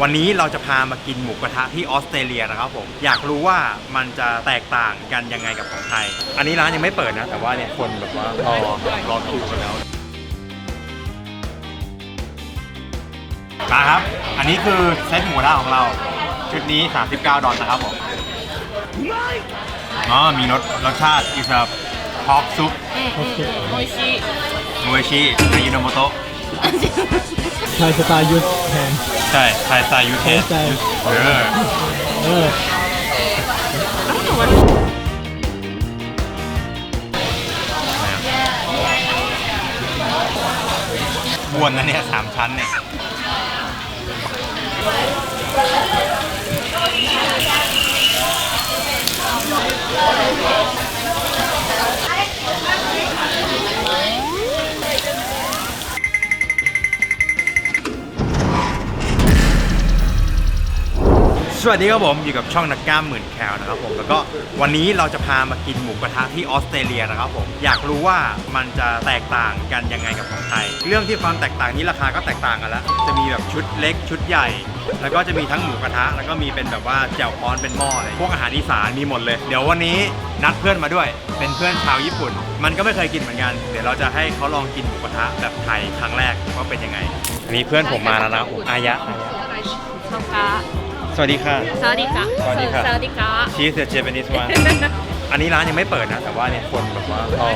วันนี้เราจะพามากินหมูกระทะที่ออสเตรเลียนะครับผม อยากรู้ว่ามันจะแตกต่างกันยังไงกับของไทย อันนี้ร้านยังไม่เปิดนะ แต่ว่าเนี่ยคนแบบว่ารอรอคิวกันแล้วมาครับ อันนี้คือเซตหมูกระทะของเรา ชุดนี้ 39 ดอลนะครับผม อ๋อ มีรสรสชาติอิสระพอกซุปโมชิโมชินายิโนโมโตะ ไทยสไตล์ยุทธแทน ใช่ไทยสไตล์ยูเทสไทยสไตล์เออเออบวนนะเนี่ยสามชั้นเนี่ย สวัสดีครับผมอยู่กับช่องนักกล้ามหมื่นแคลนะครับผมแล้วก็วันนี้เราจะพามากินหมูกระทะที่ออสเตรเลียนะครับผมอยากรู้ว่ามันจะแตกต่างกันยังไงกับของไทย เรื่องที่ความแตกต่างนี้ราคาก็แตกต่างกันแล้วจะมีแบบชุดเล็กชุดใหญ่ แล้วก็จะมีทั้งหมูกระทะ แล้วก็มีเป็นแบบว่าแจ่วพรอนเป็นหม้ออะไรพวกอาหารอีสานมีหมดเลย เดี๋ยววันนี้นัดเพื่อนมาด้วย เป็นเพื่อนชาวญี่ปุ่น มันก็ไม่เคยกินเหมือนกัน เดี๋ยวเราจะให้เขาลองกินหมูกระทะแบบไทยครั้งแรกว่าเป็นยังไงนี้เพื่อนผมมาแล้วนะผอายะอายะ สวัสดีค่ะ สวัสดีค่ะสวัสดีค่ะสวัสดีค่ะชี้เ the Japanese one อันนี้ร้านยังไม่เปิดนะ แต่ว่าเนี่ยคนแบบว่ารอ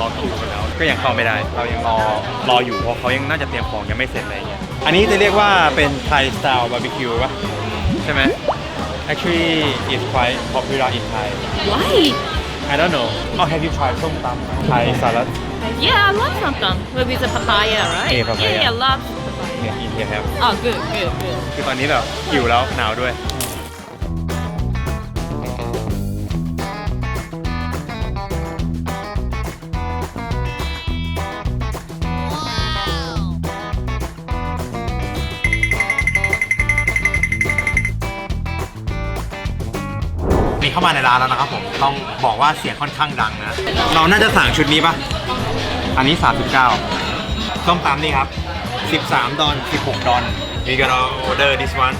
รอคิวกันแล้ว ก็ยังเข้าไม่ได้ เรายังรอรออยู่เพราะเขายังน่าจะเตรียมของยังไม่เสร็จอะไรเงี้ย อันนี้จะเรียกว่าเป็นไทยสไตล์บาร์บีคิวป่ะใช่ไหม Actually it's quite popular in Thai Why? I don't know Oh have you tried ส้มตำไทยสลัด Yeah, I love something. Maybe the papaya, right? Yeah, papaya. Yeah, I love here in here have Oh, good, good, good. คือตอนนี้แบบหิวแล้วหนาวด้วย นี่เข้ามาในร้านแล้วนะครับผม ต้องบอกว่าเสียงค่อนข้างดังนะ เราน่าจะสั่งชุดนี้ปะอันนี้ 39ส้มตำนี่ครับ 13 ดอน 16 ดอน we gonna order this one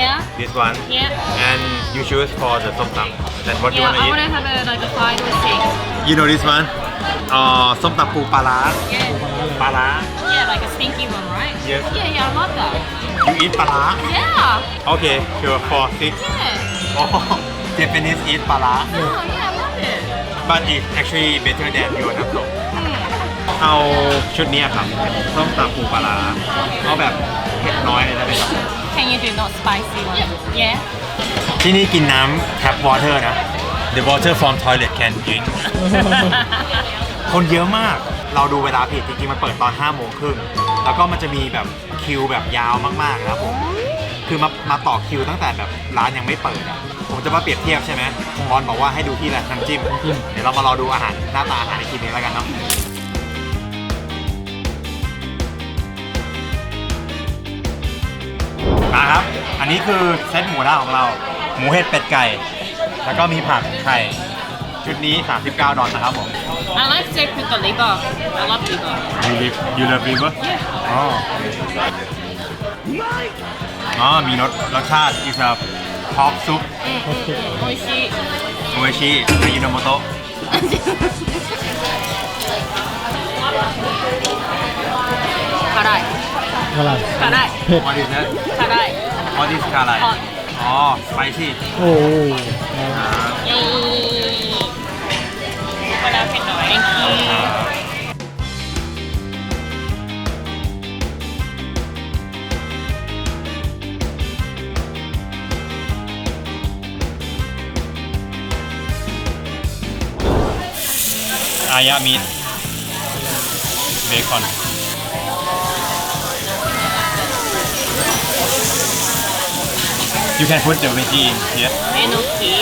Yeah, this one yeah. and you choose for the ส้มตำ then what you Yeah, wanna I eat want to have a, like a five or six. you know this one อ่าส้มตำปูปลาร้า Yeah, ปลาร้า yeah, like a stinky one, right? Yes. Yeah, yeah, I love that. you eat ปลาร้า Yeah. โอเค sure for six Yeah. โอ้ Japanese eat ปลาร้า Oh, yeah, I love it. but it's actually better than your น้ำตก Hmm. เอาชุดเนี้ยครับส้มตำปูปลาร้าเอาแบบเผ็ดน้อยเลยได้ไหมครับ Can you do not spicy one? Yeah. ที่นี่กินน้ำ tap water นะ the water from toilet can drink คนเยอะมาก เราดูเวลาผิดจริงๆ มันเปิดตอน5โมงครึ่ง แล้วก็มันจะมีแบบคิวแบบยาวมากๆนะครับผม คือมามาต่อคิวตั้งแต่แบบร้านยังไม่เปิดอะผมจะมาเปรียบเทียบใช่ไหมบอลบอกว่าให้ดูที่แหละน้ำจิ้มน้ำจิ้มเดี๋ยวเรามารอดูอาหารหน้าตาอาหารในคลิปนี้แล้วกันเนาะ มาครับ อันนี้คือเซตหมูกระทะของเรา หมูเห็ดเป็ดไก่ แล้วก็มีผักไข่ ชุดนี้ 39 ดอลนะครับผม I like steak with the liver. I love liver. You live you love liver Yeah. อ๋ออ๋อ มีรสรสชาติอิสระพอกซุป うんうんうん、美味しい。 มูเอชิอายุโนโมโตะ 辛い。 อะไร 辛い。 เผ็ด What is that 辛い。 What is อะไร Hot อ๋อ spicy โอ้โห อ่า イェーイ。これはペット Thank you。 อายามิดเบคอน You can put the veggie in here Enoki.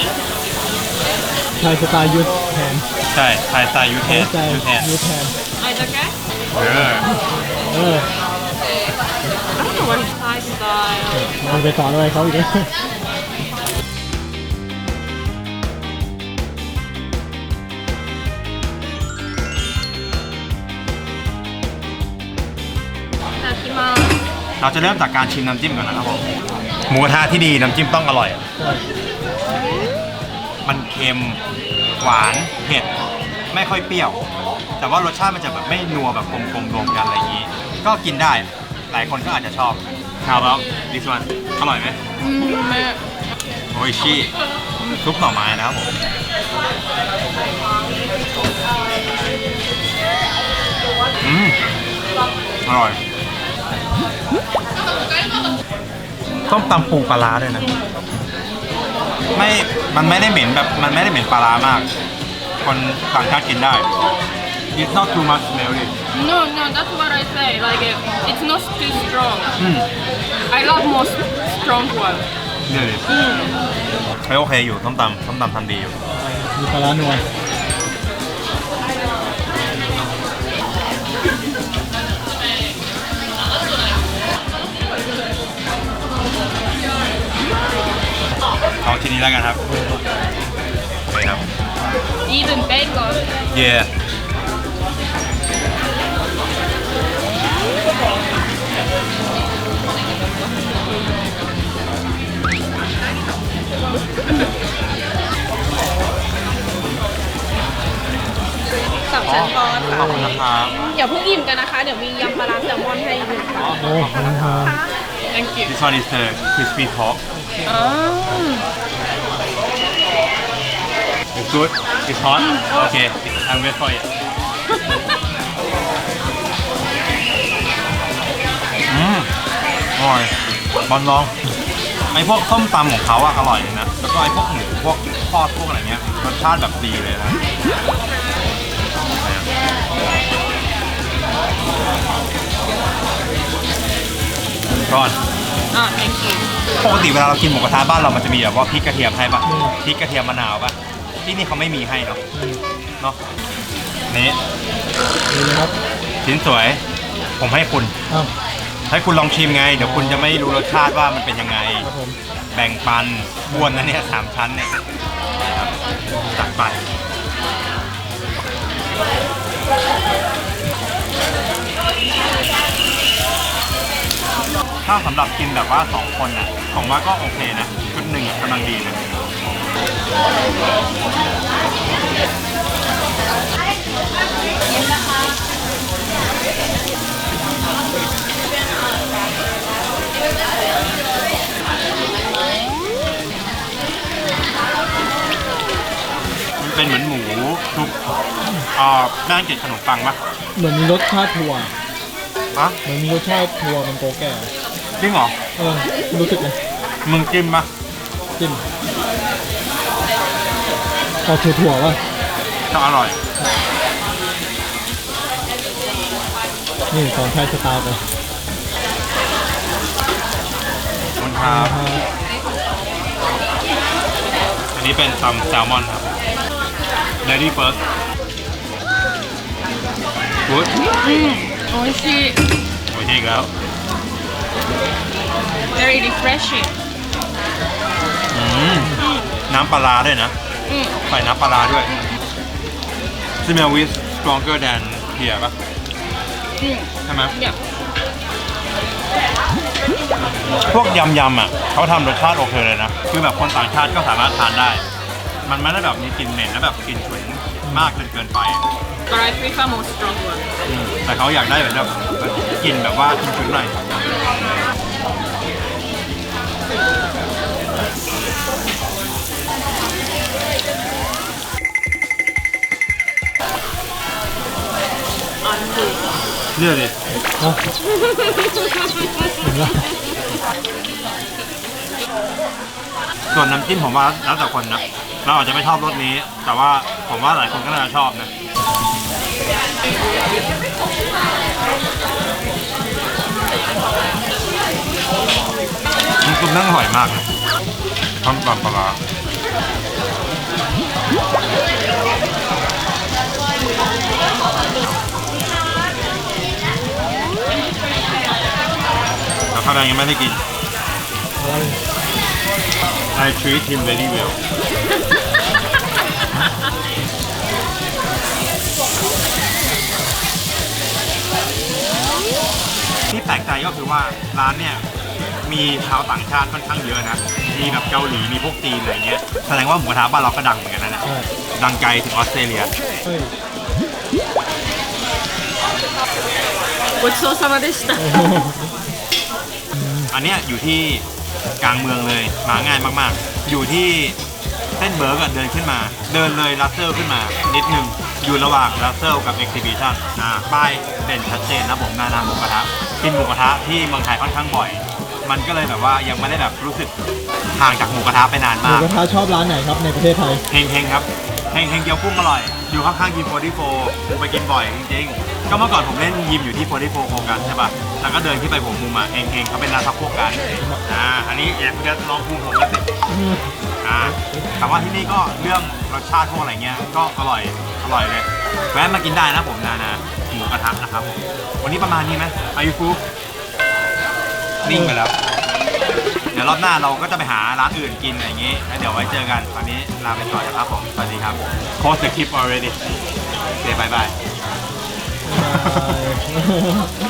ไทยสไตล์ยุทธแทนใช่ไทยสไตล์ยูเทนไทยยูสเทไตนล์ยุทธแทน I don't care. เออเออ I don't know what his Thai มันไปต่อเลยเขาอีกแล้วเราจะเริ่มจากการชิมน้ำจิ้มก่อนนะครับผม หมูกระทะที่ดีน้ำจิ้มต้องอร่อยใช่มันเค็มหวานเผ็ดไม่ค่อยเปรี้ยว แต่ว่ารสชาติมันจะแบบไม่นัวแบบกลมๆรวมกันอะไรอย่างนี้ ก็กินได้หลายคนก็อาจจะชอบคาวแล้วดิสวันอร่อยไหมอืมแม่โอ้ยชีซุปหน่อไม้นะครับผมอืมอร่อย ต้มตำปูปลาร้าด้วยนะ ไม่ มันไม่ได้เหม็นแบบ มันไม่ได้เหม็นปลาร้ามาก คนต่างชาติกินได้ It's not too much smelly no no that's what I say like uh, it's not too strong อืม I love most strong one เดี๋ยวดิอืมเฮ้ยโอเคอยู่ต้มตำต้มตำทำดีอยู่ มีปลาร้านัว เอาชิ้นนี้แล้วกันครับโอเคครับ even bacon Yeah สามชั้นทอดขค่ะ อบคุณนะครับอย่าเพิ่งอิ่มกันนะคะ เดี๋ยวมียำปลาร้าแซลมอนให้ดูโอ้ขอบคุณครับ thank you This one is the crispy pork อ๋อ It's good It's hot Okay I'm wait for it อืมอร่อยบอลลอง ไอพวกส้มตำของเขาอะอร่อยเลยนะ แล้วก็ไอพวกหมูพวกทอดพวกอะไรเงี้ยรสชาติแบบดีเลยนะก่อน อ่า thank you ปกติเวลาเรากินหมูกระทะบ้านเรามันจะมีแบบว่าพริกกระเทียมให้ปะพริกกระเทียมมะนาวปะที่นี่เขาไม่มีให้เนาะอืมเนาะนี่ดีเลยครับชิ้นสวย ผมให้คุณอ้าวให้คุณลองชิมไง เดี๋ยวคุณจะไม่รู้รสชาติว่ามันเป็นยังไง ครับผมแบ่งปันบ้วนนะเนี่ยสามชั้นเนี่ยนะครับจัดไป ถ้าสำหรับกินแบบว่าสองคนน่ะผมว่าก็โอเคนะชุดหนึ่งกำลังดีนะมันเป็นเหมือนหมูทุกอ่าแป้งเกล็ดขนมปังปะเหมือนมีรสชาติถั่วฮะเหมือนมีรสชาติถั่วมันโกแก่ จริงเหรอ เออรู้สึกไงมึงจิ้มปะจิ้มเอาถั่วถั่วๆป่ะก็อร่อย นี่สอนไทยสไตล์ไปขอบคุณครับอันนี้เป็นซัมแซลมอนครับ Lady first good อืมโอ้ยชีโอเคอีกแล้ว very refreshing อืมน้ำปลาร้าด้วยนะ อืมใส่น้ำปลาร้าด้วย Smell with stronger than here ปะอืมใช่ไหมเนี่ยพวกยำยำๆอะเขาทำรสชาติโอเคเลยนะ คือแบบคนต่างชาติก็สามารถทานได้ มันไม่ได้แบบมีกลิ่นเหม็นและแบบกลิ่นฉุนมากจนเกินไป but I prefer more strong one อืมแต่เขาอยากได้แบบแบบกลิ่นแบบว่าฉุนๆหน่อย เลือกดิเนาะเห็นปะส่วนน้ำจิ้มผมว่าแล้วแต่คนนะ เราอาจจะไม่ชอบรสนี้ แต่ว่าผมว่าหลายคนก็น่าจะชอบนะมันซุปนั่งอร่อยมากเลยต้มตำปลาร้า ข้าวแดงยังไม่ได้กิน อะไร I treat him very well. ที่แปลกใจก็คือว่าร้านเนี่ยมีชาวต่างชาติค่อนข้างเยอะนะ มีแบบเกาหลี มีพวกจีนอะไรเงี้ย แสดงว่าหมูกระทะบ้านเราก็ดังเหมือนกันนะเนี่ย ใช่ ดังไกลถึงออสเตรเลีย เฮ้ย ごちそうさまでした โ อ้โหอันเนี้ยอยู่ที่กลางเมืองเลยมาง่ายมากๆ อยู่ที่เส้นเบิร์กอะเดินขึ้นมา เดินเลยลัสเซลขึ้นมานิดนึงอยู่ระหว่างลัสเซลกับเอ็กซิบิชันอ่าป้ายเด่นชัดเจนนะผมนานาหมูกระทะกินหมูกระทะที่เมืองไทยค่อนข้างบ่อย มันก็เลยแบบว่ายังไม่ได้แบบรู้สึกห่างจากหมูกระทะไปนานหมูมากกระทะชอบร้านไหนครับในประเทศไทย เฮงเฮงครับเฮงเฮงเกี๊ยวกุ้งอร่อย อยู่ข้างๆยิมโฟดีโฟผมไปกินบ่อยจริงๆ ก็เมื่อก่อนผมเล่นยิมอยู่ที่โฟดีโฟโฟกันใช่ป่ะ แล้วก็เดินขึ้นไปผมมุมอะเฮงเฮงเขาเป็นร้านซักพวกกันอ่า อันนี้อยากจะลองภูมิผมแล้วสิอ่าถามว่าที่นี่ก็เรื่องรสชาติพวกอะไรเงี้ย ก็อร่อย อร่อยเลย แวะมากินได้นะผมนานาหมูกระทะนะครับผม วันนี้ประมาณนี้ไหมอายุฟูนิ่งไปแล้ว เดี๋ยวรอบหน้าเราก็จะไปหาร้านอื่นกินอะไรอย่างงี้ แล้วเดี๋ยวไว้เจอกัน ตอนนี้ลาไปก่อนนะครับผม สวัสดีครับ Close the clip already โอเよろしくお願いします。